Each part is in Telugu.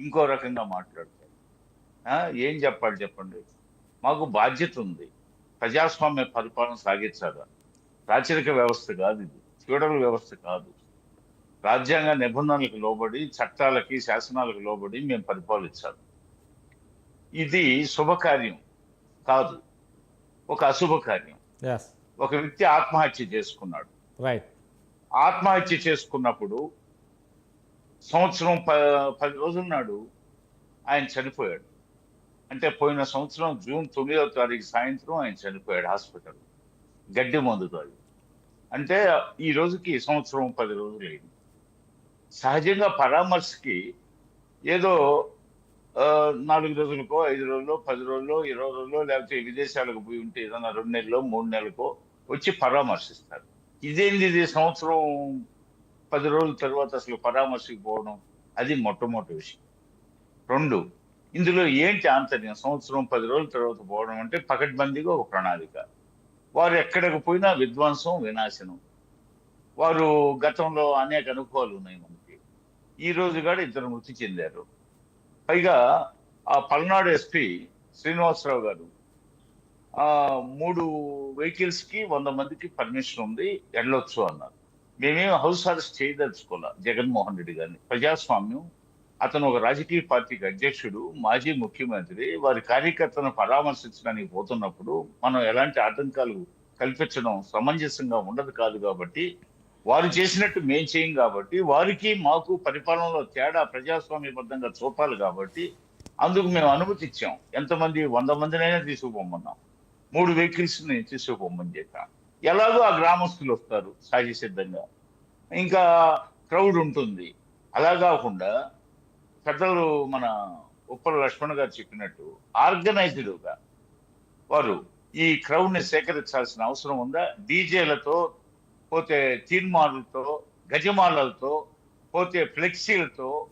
ఇంకో రకంగా మాట్లాడతారు ఏం చెప్పాలి చెప్పండి? మాకు బాధ్యత ఉంది. ప్రజాస్వామ్య పరిపాలన సాగించాలి? రాచరిక వ్యవస్థ కాదు ఇది. ఫ్యూడల్ వ్యవస్థ కాదు. రాజ్యాంగ నిబంధనలకు లోబడి చట్టాలకి శాసనాలకు లోబడి మేము పరిపాలించాలి. ఇది శుభకార్యం కాదు. ఒక అశుభ కార్యం. ఎస్ ఒక వ్యక్తి ఆత్మహత్య చేసుకున్నాడు. రైట్ ఆత్మహత్య చేసుకున్నప్పుడు సంవత్సరం ప పది రోజుల నాడు ఆయన చనిపోయాడు. అంటే పోయిన సంవత్సరం జూన్ తొమ్మిదవ తారీఖు సాయంత్రం ఆయన చనిపోయాడు హాస్పిటల్. గడ్డి మందు తాగి. అంటే ఈ రోజుకి సంవత్సరం పది రోజులు అయింది. సహజంగా పరామర్శకి ఏదో ఆ, నాలుగు రోజులకో ఐదు రోజుల్లో పది రోజుల్లో ఇరవై రోజుల్లో లేకపోతే విదేశాలకు పోయి ఉంటే ఏదైనా రెండు నెలల్లో మూడు నెలలకో వచ్చి పరామర్శిస్తారు. ఇదేంది ఇది సంవత్సరం పది రోజుల తర్వాత అసలు పరామర్శకు పోవడం అది మొట్టమొదటి విషయం. రెండు ఇందులో ఏంటి ఆంతర్యం సంవత్సరం పది రోజుల తర్వాత పోవడం అంటే పకడ్బందీగా ఒక ప్రణాళిక. వారు ఎక్కడికి పోయినా విధ్వంసం వినాశనం. వారు గతంలో అనేక అనుభవాలు ఉన్నాయి మనకి. ఈ రోజు కూడా ఇద్దరు మృతి చెందారు. పైగా ఆ పల్నాడు ఎస్పీ శ్రీనివాసరావు గారు ఆ మూడు వెహికల్స్కి వంద మందికి పర్మిషన్ ఉంది వెళ్ళొచ్చు అన్నారు. మేమేం హౌస్ అరెస్ట్ చేయదలుచుకోలే జగన్మోహన్ రెడ్డి గారిని. ప్రజాస్వామ్యం అతను ఒక రాజకీయ పార్టీకి అధ్యక్షుడు మాజీ ముఖ్యమంత్రి వారి కార్యకర్తను పరామర్శించడానికి పోతున్నప్పుడు మనం ఎలాంటి ఆటంకాలు కల్పించడం సమంజసంగా ఉండదు కాదు కాబట్టి వారు చేసినట్టు మేం చేయం కాబట్టి వారికి మాకు పరిపాలనలో తేడా ప్రజాస్వామ్యబద్ధంగా చూపాలి కాబట్టి అందుకు మేము అనుమతి ఇచ్చాం. ఎంతమంది వంద మందినైనా తీసుకుపోమన్నాం. మూడు వెహికల్స్ని తీసుకుపోమని చెప్పాం. ఎలాగో ఆ గ్రామస్తులు వస్తారు సహజ సిద్ధంగా. ఇంకా క్రౌడ్ ఉంటుంది. అలా కాకుండా పెద్దలు మన ఉప్పల లక్ష్మణ్ గారు చెప్పినట్టు ఆర్గనైజ్డ్గా వారు ఈ క్రౌడ్ని సేకరించాల్సిన అవసరం ఉందా? డీజేలతో పోతే తీర్మాలతో గజమాలలతో పోతే ఫ్లెక్సీలతో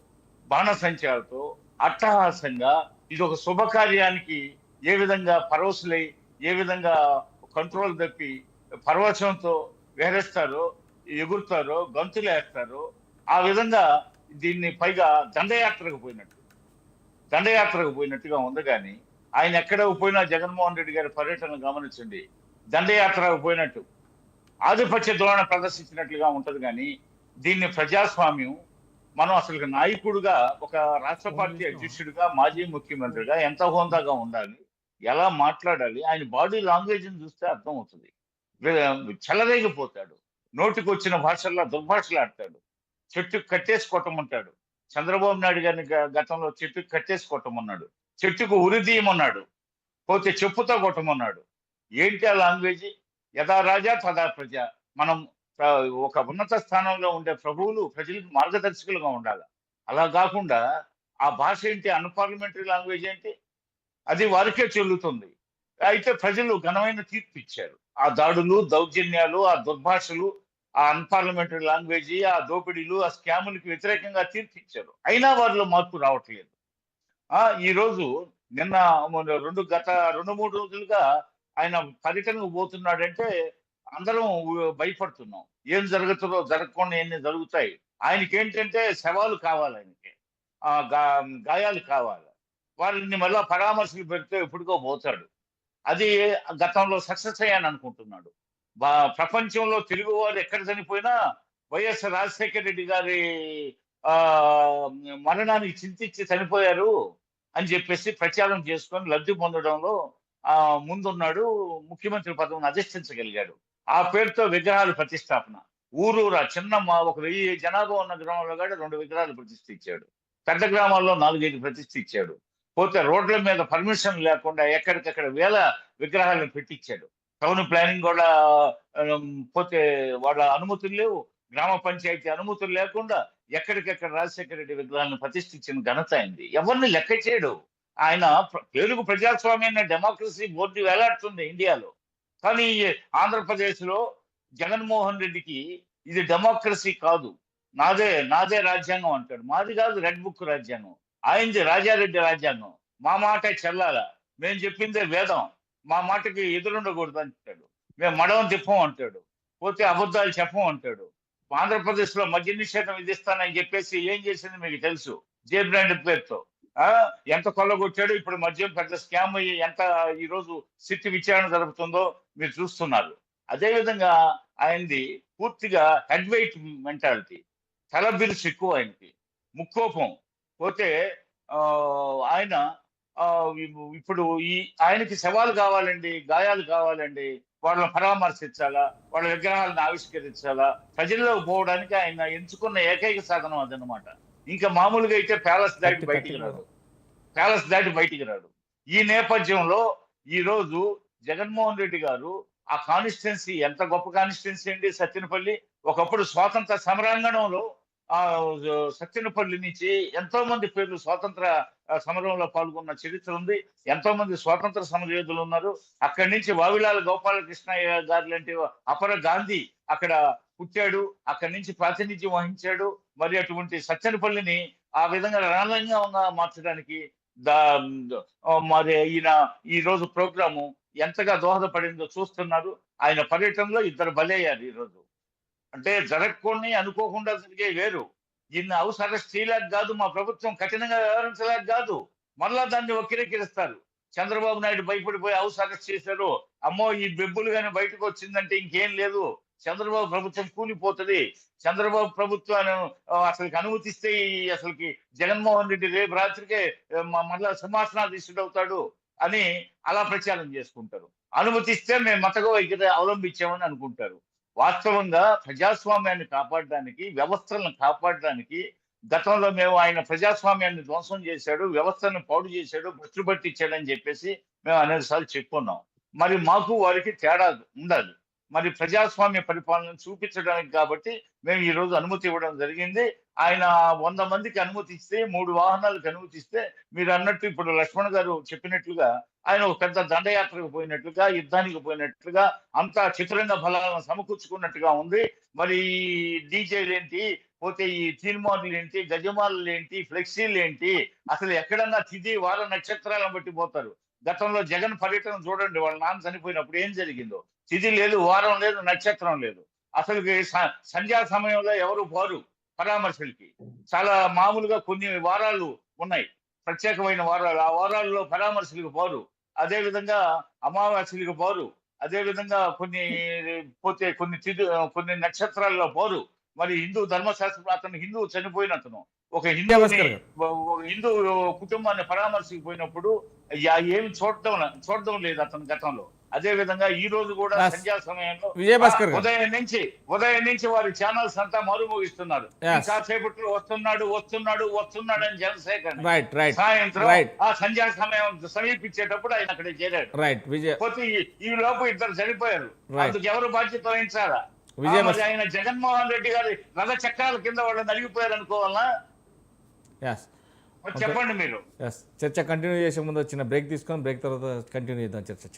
బాణసంచాలతో అట్టహాసంగా ఇది ఒక శుభకార్యానికి ఏ విధంగా పరవశులై ఏ విధంగా కంట్రోల్ తప్పి పరవశంతో విహరిస్తారో ఎగురుతారో గంతులు వేస్తారో. ఆ విధంగా దీన్ని పైగా దండయాత్రకు పోయినట్టు. దండయాత్రకు పోయినట్టుగా ఉంది కానీ ఆయన ఎక్కడికి పోయినా జగన్మోహన్ రెడ్డి గారి పర్యటన గమనించండి. దండయాత్రకు పోయినట్టు. ఆధిపత్య ధోరణ ప్రదర్శించినట్లుగా ఉంటది కానీ దీన్ని ప్రజాస్వామ్యం మనం అసలు నాయకుడుగా ఒక రాష్ట్ర పార్టీ అధ్యక్షుడిగా మాజీ ముఖ్యమంత్రిగా ఎంత హోందాగా ఉండాలి ఎలా మాట్లాడాలి ఆయన బాడీ లాంగ్వేజ్ చూస్తే అర్థం అవుతుంది చెలరేగిపోతాడు నోటికి వచ్చిన భాషల్లో దుర్భాషలాడతాడు. చెట్టు కట్టేసి కొట్టమంటాడు చంద్రబాబు నాయుడు గారిని గతంలో చెట్టుకు కట్టేసి కొట్టమన్నాడు చెట్టుకు ఉరి తీయమన్నాడు. పోతే చెప్పుతో కొట్టమన్నాడు. ఏంటి ఆ లాంగ్వేజ్? యథా రాజా తదా ప్రజ. మనం ఒక ఉన్నత స్థానంలో ఉండే ప్రభువులు ప్రజలకు మార్గదర్శకులుగా ఉండాలి. అలా కాకుండా ఆ భాష ఏంటి? అన్పార్లమెంటరీ లాంగ్వేజ్ ఏంటి? అది వారికే చెల్లుతుంది. అయితే ప్రజలు ఘనమైన తీర్పు ఇచ్చారు ఆ దాడులు దౌర్జన్యాలు ఆ దుర్భాషలు ఆ అన్పార్లమెంటరీ లాంగ్వేజ్ ఆ దోపిడీలు ఆ స్కాములకు వ్యతిరేకంగా తీర్చిచ్చారు. అయినా వారిలో మార్పు రావట్లేదు. ఆ ఈ రోజు నిన్న రెండు గత రెండు మూడు రోజులుగా ఆయన పర్యటనకు పోతున్నాడంటే అందరం భయపడుతున్నాం. ఏం జరుగుతుందో జరగకుండా ఎన్ని జరుగుతాయి? ఆయనకి ఏంటంటే శవాలు కావాలి ఆయనకి. ఆ గా- గాయాలు కావాలి. వారిని మళ్ళా పరామర్శలు పెడితే ఎప్పుడుకో పోతాడు. అది గతంలో సక్సెస్ అయ్యాను అనుకుంటున్నాడు బా- ప్రపంచంలో తెలుగు వారు ఎక్కడ చనిపోయినా వైఎస్ రాజశేఖర రెడ్డి గారి ఆ మరణానికి చింతించి చనిపోయారు అని చెప్పేసి ప్రచారం చేసుకొని లబ్ధి పొందడంలో ఆ ముందున్నాడు ముఖ్యమంత్రి పదవిని అధిష్ఠించగలిగాడు. ఆ పేరుతో విగ్రహాలు ప్రతిష్టాపన. ఊరూరా చిన్న మా ఒక వెయ్యి జనాభా ఉన్న గ్రామంలో కూడా రెండు విగ్రహాలు ప్రతిష్ఠించాడు. పెద్ద గ్రామాల్లో నాలుగైదు ప్రతిష్ఠించాడు. పోతే రోడ్ల మీద పర్మిషన్ లేకుండా ఎక్కడికక్కడ వేల విగ్రహాలను పెట్టించాడు. టౌన్ ప్లానింగ్ కూడా పోతే వాళ్ళ అనుమతులు లేవు. గ్రామ పంచాయతీ అనుమతులు లేకుండా ఎక్కడికెక్కడ రాజశేఖర రెడ్డి విగ్రహాలను ప్రతిష్ఠించిన ఘనత అయింది ఎవరిని లెక్క చేయడు. ఆయన ప్ర- పేరుకు ప్రజాస్వామ్య డెమోక్రసీ బోర్డు వేలాడుతుంది ఇండియాలో. కానీ ఆంధ్రప్రదేశ్లో జగన్మోహన్ రెడ్డికి ఇది డెమోక్రసీ కాదు. నాదే నాదే రాజ్యాంగం అంటాడు. మాది కాదు రెడ్ బుక్ రాజ్యాంగం. ఆయనది రాజారెడ్డి రాజ్యాంగం. మా మాట చెల్లాల? మేము చెప్పిందే వేదం. మా మాటకి ఎదురుండకూడదు అంటాడు. మేము మడవం తిప్పం అంటాడు. పోతే అబద్ధాలు చెప్పం అంటాడు. ఆంధ్రప్రదేశ్లో మద్య నిషేధం విధిస్తానని చెప్పేసి ఏం చేసింది మీకు తెలుసు? జే బ్రాండ్ పేరుతో. ఆ, ఎంత కొల్లగొట్టాడు? ఇప్పుడు మద్యం పెద్ద స్కామ్ అయ్యి ఎంత ఈ రోజు విచారణ జరుపుతుందో మీరు చూస్తున్నారు. అదే విధంగా ఆయనది పూర్తిగా హెడ్వైట్ మెంటాలిటీ. తల బిరుసు ఎక్కువ ఆయనకి. ముక్కోపం. పోతే ఆయన ఇప్పుడు ఈ ఆయనకి శవాలు కావాలండి గాయాలు కావాలండి వాళ్ళని పరామర్శించాలా వాళ్ళ విగ్రహాలను ఆవిష్కరించాలా ప్రజల్లో పోవడానికి ఆయన ఎంచుకున్న ఏకైక సాధనం అదనమాట ఇంకా మామూలుగా అయితే ప్యాలెస్ దాటి బయటికి రాడు. ప్యాలెస్ దాటి బయటికి రాడు. ఈ నేపథ్యంలో ఈ రోజు జగన్మోహన్ రెడ్డి గారు ఆ కాన్స్టిట్యున్సీ ఎంత గొప్ప కాన్స్టిట్యున్సీ అండి సత్యనపల్లి? ఒకప్పుడు స్వాతంత్ర సమరాంగణంలో ఆ సత్యనపల్లి నుంచి ఎంతో మంది పేర్లు స్వాతంత్ర సమరంలో పాల్గొన్న చరిత్ర ఉంది. ఎంతో మంది స్వాతంత్ర సమరయోధులు ఉన్నారు. అక్కడి నుంచి వావిలాల గోపాలకృష్ణయ్య గారు లాంటి అపర గాంధీ అక్కడ పుట్టాడు. అక్కడి నుంచి ప్రాతినిధ్యం వహించాడు. మరి అటువంటి సత్యనపల్లిని ఆ విధంగా రణరంగంగా మార్చడానికి దా మరి ఈయన ఈ రోజు ప్రోగ్రాము ఎంతగా దోహదపడిందో చూస్తున్నారు. ఆయన పర్యటనలో ఇద్దరు బలయ్యారు ఈ రోజు అంటే జరగకుండా అనుకోకుండా జరిగే వేరు. దీన్ని అవసర స్త్రీలకు కాదు మా ప్రభుత్వం కఠినంగా వ్యవహరించలేక కాదు. మరలా దాన్ని వక్రీకరిస్తారు. చంద్రబాబు నాయుడు భయపడిపోయి హౌస్ అరెస్ట్ చేశారు. అమ్మో ఈ బెబ్బులు కానీ బయటకు వచ్చిందంటే ఇంకేం లేదు. చంద్రబాబు ప్రభుత్వం కూలిపోతుంది. చంద్రబాబు ప్రభుత్వాన్ని అసలుకి అనుమతిస్తే ఈ అసలుకి జగన్మోహన్ రెడ్డి రేపు రాత్రికే మళ్ళా సింహాసనాధీశుడు అవుతాడు అని అలా ప్రచారం చేసుకుంటారు. అనుమతిస్తే మేము మతగో ఇక్కడ అవలంబించామని అనుకుంటారు. వాస్తవంగా ప్రజాస్వామ్యాన్ని కాపాడడానికి వ్యవస్థలను కాపాడడానికి గతంలో మేము ఆయన ప్రజాస్వామ్యాన్ని ధ్వంసం చేశాడు వ్యవస్థను పాడు చేశాడు భ్రష్టు పట్టించాడని చెప్పేసి మేము అనేక సార్లు చెప్పుకున్నాం. మరి మాకు వారికి తేడా ఉండాలి మరి ప్రజాస్వామ్య పరిపాలన చూపించడానికి కాబట్టి మేము ఈరోజు అనుమతి ఇవ్వడం జరిగింది. ఆయన వంద మందికి అనుమతి ఇస్తే మూడు వాహనాలకు అనుమతి ఇస్తే మీరు అన్నట్టు ఇప్పుడు లక్ష్మణ్ గారు చెప్పినట్లుగా ఆయన ఒక పెద్ద దండయాత్రకు పోయినట్లుగా యుద్ధానికి పోయినట్లుగా అంతా చిత్రంగా ఫలాలను సమకూర్చుకున్నట్టుగా ఉంది. మరి డీజేలు ఏంటి? పోతే ఈ తీర్మానులు ఏంటి? గజమాలు ఏంటి? ఫ్లెక్సీలు ఏంటి? అసలు ఎక్కడన్నా తిథి వార నక్షత్రాలను బట్టి పోతారు. గతంలో జగన్ పర్యటన చూడండి వాళ్ళ నాన్న చనిపోయినప్పుడు ఏం జరిగిందో. తిథి లేదు వారం లేదు నక్షత్రం లేదు. అసలు సంధ్యా సమయంలో ఎవరు పోరు. పరామర్శలకి. చాలా మామూలుగా కొన్ని వారాలు ఉన్నాయి. ప్రత్యేకమైన వారాలు. ఆ వారాల్లో పరామర్శలకు పోరు. అదే విధంగా అమావాస్యలకు పోరు. అదే విధంగా కొన్ని పోతే కొన్ని తిథి కొన్ని నక్షత్రాల్లో పోరు. మరి హిందూ ధర్మశాస్త్రం అతను హిందూ చనిపోయిన అతను ఒక హిందూ హిందూ కుటుంబాన్ని పరామర్శకు పోయినప్పుడు ఏమి చూడటం చూడటం లేదు అతను గతంలో. అదే విధంగా ఈ రోజు కూడా. సంధ్యా సమయంలో విజయభాస్కర్. ఉదయం నుంచి ఉదయం నుంచి వారి ఛానల్స్ అంతా మరుమోగిస్తున్నారు. కాసేపట్లో వస్తున్నాడు వస్తున్నాడు వస్తున్నాడు అని జనసేకరణ రైట్ రైట్ సాయంత్రం ఆ సంధ్యా సమయం సమీపించేటప్పుడు ఆయన అక్కడ చేరాడు. రైట్ విజయ పోతే ఈ- లోపు ఇద్దరు చనిపోయారు. అందుకు ఎవరు బాధ్యత వహించాలా? విజయ ఆయన జగన్మోహన్ రెడ్డి గారి రథ చక్రాల కింద వాళ్ళు నలిగిపోయారు అనుకోవాలా? చెప్పండి మీరు. చర్చ కంటిన్యూ చేసే ముందు చిన్న బ్రేక్ తీసుకొని బ్రేక్ తర్వాత కంటిన్యూ చేద్దాం చర్చ. చిన్న